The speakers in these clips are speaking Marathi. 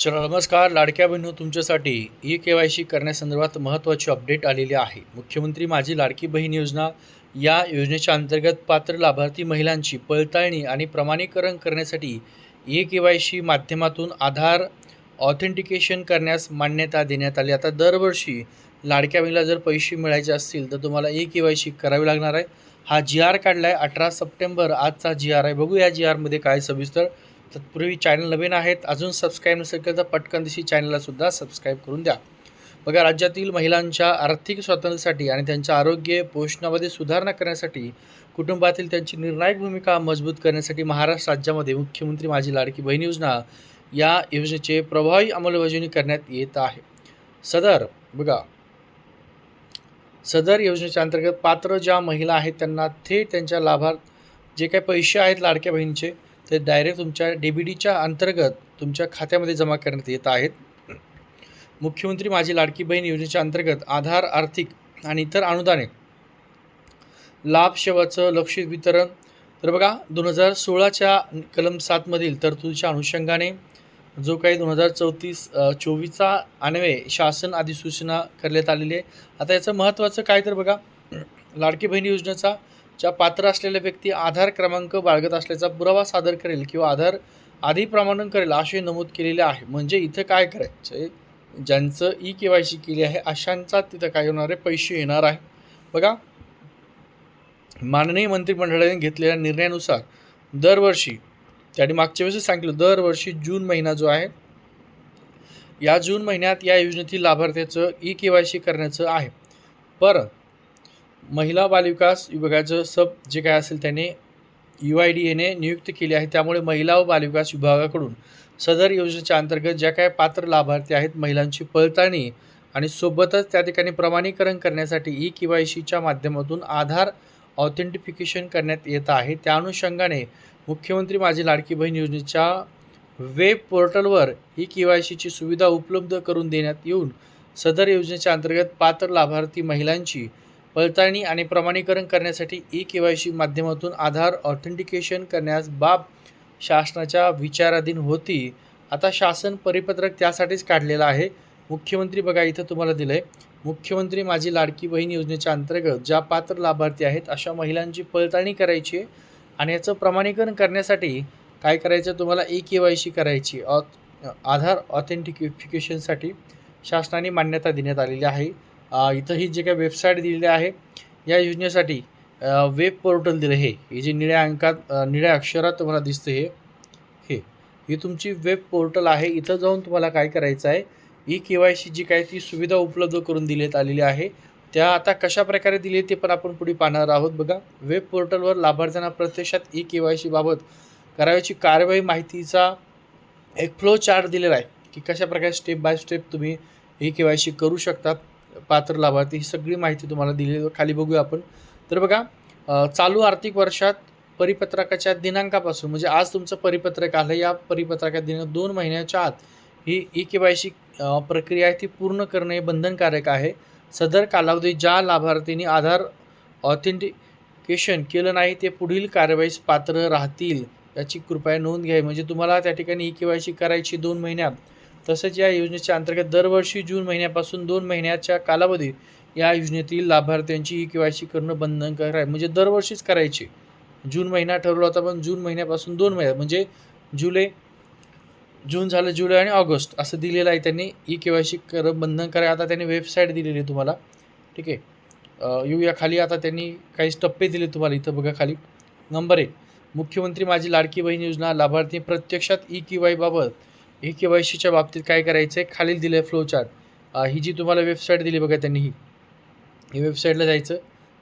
चला नमस्कार. लाडक्या बहिणू तुमच्यासाठी ई के वाय सी करण्यासंदर्भात महत्त्वाची अपडेट आलेली आहे. मुख्यमंत्री माझी लाडकी बहीण योजना या योजनेच्या अंतर्गत पात्र लाभार्थी महिलांची पडताळणी आणि प्रमाणीकरण करण्यासाठी ई के वाय सी माध्यमातून आधार ऑथेंटिकेशन करण्यास मान्यता देण्यात आली. आता दरवर्षी लाडक्या बहिणीला जर पैसे मिळायचे असतील तर तुम्हाला ई के वाय सी करावी लागणार आहे. हा जी आर काढला आहे अठरा सप्टेंबर आजचा जी आर आहे. बघू या जी आरमध्ये काय सविस्तर तत्पूर्वी चॅनल नवीन आहेत अजून सबस्क्राईब नसेल तर पटकन दिशी चॅनललासुद्धा सबस्क्राईब करून द्या. बघा राज्यातील महिलांच्या आर्थिक स्वातंत्र्यासाठी आणि त्यांच्या आरोग्य पोषणामध्ये सुधारणा करण्यासाठी कुटुंबातील त्यांची निर्णायक भूमिका मजबूत करण्यासाठी महाराष्ट्र राज्यामध्ये मुख्यमंत्री माझी लाडकी बहीण योजना या योजनेचे प्रभावी अंमलबजावणी करण्यात येत आहे. सदर बघा. सदर योजनेच्या अंतर्गत पात्र ज्या महिला आहेत त्यांना थेट त्यांच्या लाभार्थ जे काही पैसे आहेत लाडक्या बहिणीचे ते डायरेक्ट तुमच्या डी बी डीच्या अंतर्गत तुमच्या खात्यामध्ये जमा करण्यात येत आहेत. मुख्यमंत्री माझी लाडकी बहीण योजनेच्या अंतर्गत आधार आर्थिक आणि इतर अनुदाने लाभ शेवाचं लक्षित वितरण. तर बघा दोन हजार सोळाच्या कलम सातमधील तरतुदीच्या अनुषंगाने जो काही दोन हजार चौतीस चोवीसचा अन्वये शासन अधिसूचना करण्यात आलेली आहे. आता याचं महत्त्वाचं काय तर बघा लाडकी बहीण योजनेचा ज्या पात्र असलेल्या व्यक्ती आधार क्रमांक बाळगत असल्याचा पुरावा सादर करेल किंवा आधार आधी प्रमाणन करेल असे नमूद केलेले आहे. म्हणजे इथं काय करायचं आहे? ज्यांचं ई के वाय सी केली आहे अशांचा तिथं काय होणार आहे पैसे येणार आहे. बघा माननीय मंत्रिमंडळाने घेतलेल्या निर्णयानुसार दरवर्षी त्याने मागच्या वेळेस सांगितलं दरवर्षी जून महिना जो आहे या जून महिन्यात या योजनेतील लाभार्थ्याचं ई के वाय सी करण्याचं आहे. पर महिला बालविकास विभागाचं सब जे काय असेल त्याने यू आय डी एने नियुक्त केली आहे. त्यामुळे महिला व बालविकास विभागाकडून सदर योजनेच्या अंतर्गत ज्या काय पात्र लाभार्थी आहेत महिलांची पळताळणी आणि सोबतच त्या ठिकाणी प्रमाणीकरण करण्यासाठी ई के वाय सीच्या माध्यमातून आधार ऑथेंटिफिकेशन करण्यात येत आहे. त्या अनुषंगाने मुख्यमंत्री माझी लाडकी बहीण योजनेच्या वेब पोर्टलवर ई के वाय सीची सुविधा उपलब्ध करून देण्यात येऊन सदर योजनेच्या अंतर्गत पात्र लाभार्थी महिलांची पडताळणी आणि प्रमाणीकरण करण्यासाठी ई के वाय सी माध्यमातून आधार ऑथेंटिकेशन करण्यास बाब शासनाच्या विचाराधीन होती. आता शासन परिपत्रक त्यासाठीच काढलेलं आहे. मुख्यमंत्री बघा इथं तुम्हाला दिलं आहे मुख्यमंत्री माझी लाडकी बहीण योजनेच्या अंतर्गत ज्या पात्र लाभार्थी आहेत अशा महिलांची पडताळणी करायची आहे आणि याचं प्रमाणीकरण करण्यासाठी काय करायचं? तुम्हाला ई के वाय सी करायची. ऑथ आधार ऑथेंटिकिफिकेशनसाठी शासनाने मान्यता देण्यात आलेली आहे. इथं ही जे काही वेबसाईट दिलेली आहे या योजनेसाठी वेब पोर्टल दिलं हे हे जे निळ्या अंकात निळ्या अक्षरात तुम्हाला दिसतं हे हे. ही तुमची वेब पोर्टल आहे. इथं जाऊन तुम्हाला काय करायचं आहे ई के वाय सी जी काय ती सुविधा उपलब्ध करून देण्यात आलेली आहे त्या आता कशा प्रकारे दिली ते पण आपण पुढे पाहणार आहोत बघा. वेब पोर्टलवर लाभार्थ्यांना प्रत्यक्षात ई के वाय सी बाबत करावयाची कार्यवाही माहितीचा एक फ्लो चार्ट दिलेला आहे की कशा प्रकारे स्टेप बाय स्टेप तुम्ही ई के वाय सी करू शकतात. पात्र लाभार्थी ही सगळी माहिती तुम्हाला दिली खाली बघूया आपण. तर बघा चालू आर्थिक वर्षात परिपत्रकाच्या दिनांकापासून म्हणजे आज तुमचं परिपत्रक आलं या परिपत्रकाच्या दिनांक दोन महिन्याच्या आत ही ई के वाय सी प्रक्रिया आहे ती पूर्ण करणे बंधनकारक आहे. सदर कालावधी ज्या लाभार्थींनी आधार ऑथेंटिकेशन केलं नाही ते पुढील कारवाईस पात्र राहतील याची कृपया नोंद घ्यावी म्हणजे तुम्हाला त्या ठिकाणी ई के वाय सी करायची दोन महिन्यात तसेच या योजनेच्या अंतर्गत दरवर्षी जून महिन्यापासून दोन महिन्याच्या कालावधीत या योजनेतील लाभार्थ्यांची ई के वाय सी करणं बंधनकारक आहे. म्हणजे दरवर्षीच करायची. जून महिना ठरवला होता पण जून महिन्यापासून दोन महिन्यात म्हणजे जुलै जून झालं जुलै आणि ऑगस्ट असं दिलेलं आहे त्यांनी ई के वाय सी कर बंधनकारक आता त्यांनी वेबसाईट दिलेली आहे तुम्हाला. ठीक आहे. येऊ येऊया खाली. आता त्यांनी काही टप्पे दिले तुम्हाला इथं बघा खाली. नंबर एक मुख्यमंत्री माझी लाडकी बहीण योजना लाभार्थी प्रत्यक्षात ई के वायबाबत ई के वाय सीच्या बाबतीत काय करायचं आहे खालील दिलं आहे ही जी तुम्हाला वेबसाईट दिली बघा त्यांनी ही. ही वेबसाईटला जायचं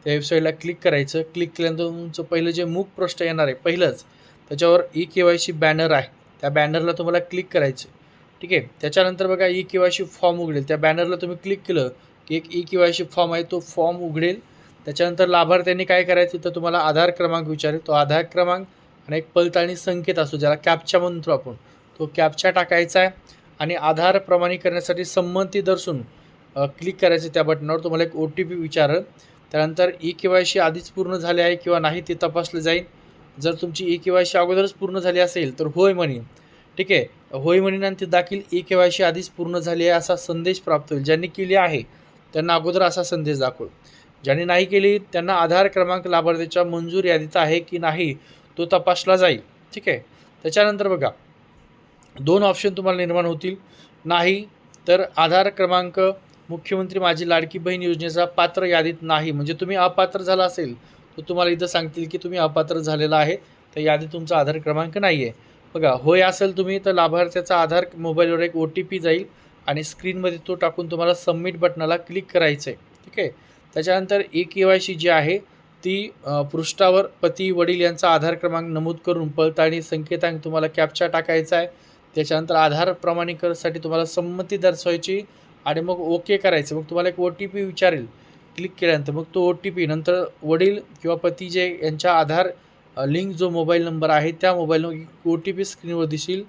त्या वेबसाईटला क्लिक करायचं. क्लिक केल्यानंतर तुमचं पहिलं जे मुख पृष्ठ येणार आहे पहिलंच त्याच्यावर E K Y C banner आहे. त्या बॅनरला तुम्हाला क्लिक करायचं ठीक आहे? त्याच्यानंतर बघा E K Y C form उघडेल. त्या बॅनरला तुम्ही क्लिक केलं की एक E K Y C form आहे तो फॉर्म उघडेल. त्याच्यानंतर लाभार्थ्यांनी काय करायचं? तर तुम्हाला आधार क्रमांक विचारेल. तो आधार क्रमांक आणि एक पलताळणी संकेत असतो ज्याला कॅपच्या म्हणतो आपण. तो कॅपचा टाकायचा आहे. आणि आधार प्रमाणीकरणासाठी संमती दर्शून क्लिक करायचं त्या बटनावर तुम्हाला एक ओ टी पी विचारेल. त्यानंतर ई के वाय सी आधीच पूर्ण झाले आहे किंवा नाही ते तपासलं जाईल. जर तुमची ई के वाय सी अगोदरच पूर्ण झाली असेल तर होय म्हणेन ठीक आहे? होय म्हणीनंतर दाखील ई के वाय सी आधीच पूर्ण झाली आहे असा संदेश प्राप्त होईल. ज्यांनी केली आहे त्यांना अगोदर असा संदेश दाखवेल ज्यांनी नाही केली त्यांना आधार क्रमांक लाभार्थीच्या मंजूर यादीत आहे की नाही तो तपासला जाईल. ठीक आहे? त्याच्यानंतर बघा दोन ऑप्शन तुम्हाला निर्माण होतील. नाही तर आधार क्रमांक मुख्यमंत्री माझी लाडकी बहीण योजनेचा पात्र यादीत नाही. म्हणजे तुम्ही अपात्र झाला असेल तर तुम्हाला इथं सांगतील की तुम्ही अपात्र झालेला आहे. तर यादीत तुमचा आधार क्रमांक नाही आहे बघा होय असेल तुम्ही तर लाभार्थ्याचा आधार मोबाईलवर एक ओ टी पी जाईल आणि स्क्रीनमध्ये तो टाकून तुम्हाला सबमिट बटनाला क्लिक करायचं आहे ठीक आहे? त्याच्यानंतर ई के वाय सी जी आहे ती पृष्ठावर पती वडील यांचा आधार क्रमांक नमूद करून पडताळणी संकेतांक तुम्हाला कॅप्चा टाकायचा आहे त्याच्यानंतर आधार प्रमाणीकरणासाठी तुम्हाला संमती दर्शवायची आणि मग ओके करायचं. मग तुम्हाला एक ओ टी पी विचारेल. क्लिक केल्यानंतर मग तो ओ टी पी नंतर वडील किंवा पती जे यांच्या आधार लिंक जो मोबाईल नंबर आहे त्या मोबाईल ओ टी पी स्क्रीनवर दिसेल.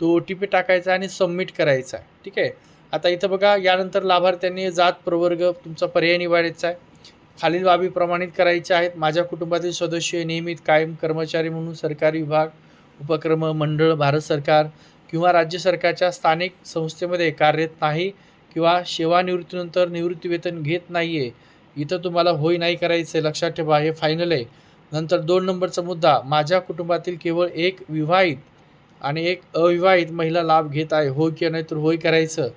तो ओ टी पी टाकायचा आणि सबमिट करायचा आहे. ठीक आहे? आता इथं बघा यानंतर लाभार्थ्यांनी जात प्रवर्ग तुमचा पर्याय निवडायचा आहे. खालील बाबी प्रमाणित करायच्या आहेत. माझ्या कुटुंबातील सदस्य नियमित कायम कर्मचारी म्हणून सरकारी विभाग उपक्रम मंडळ भारत सरकार किंवा राज्य सरकारच्या स्थानिक संस्थेमध्ये कार्यरत नाही किंवा सेवानिवृत्तीनंतर निवृत्तीवेतन घेत नाही आहे इथं तुम्हाला होय नाही करायचं आहे लक्षात ठेवा हे फायनल आहे. नंतर दोन नंबरचा मुद्दा माझ्या कुटुंबातील केवळ एक विवाहित आणि एक अविवाहित महिला लाभ घेत आहे होय किंवा नाही तर होय करायचं.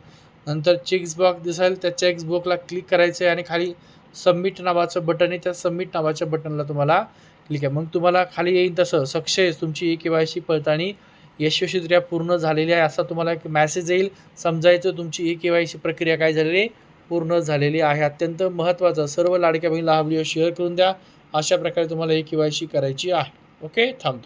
नंतर चेक्स बॉक्स दिसेल त्या चेक्स बॉक्सला क्लिक करायचं आहे आणि खाली सबमिट नावाचं बटन आहे त्या सबमिट नावाच्या बटनला तुम्हाला क्लिक आहे मग तुम्हाला खाली येईल तसं सक्सेस तुमची ए के वायशी पडताळणी यशस्वीरित्या पूर्ण झालेली आहे असा तुम्हाला एक मॅसेज येईल. समजायचं तुमची ई के वाय सी प्रक्रिया काय झालेली? आहे पूर्ण झालेली आहे. अत्यंत महत्त्वाचं. सर्व लाडक्या बहिणीला हा व्हिडिओ शेअर करून द्या. अशा प्रकारे तुम्हाला ई के वाय सी करायची आहे. ओके थांबतो.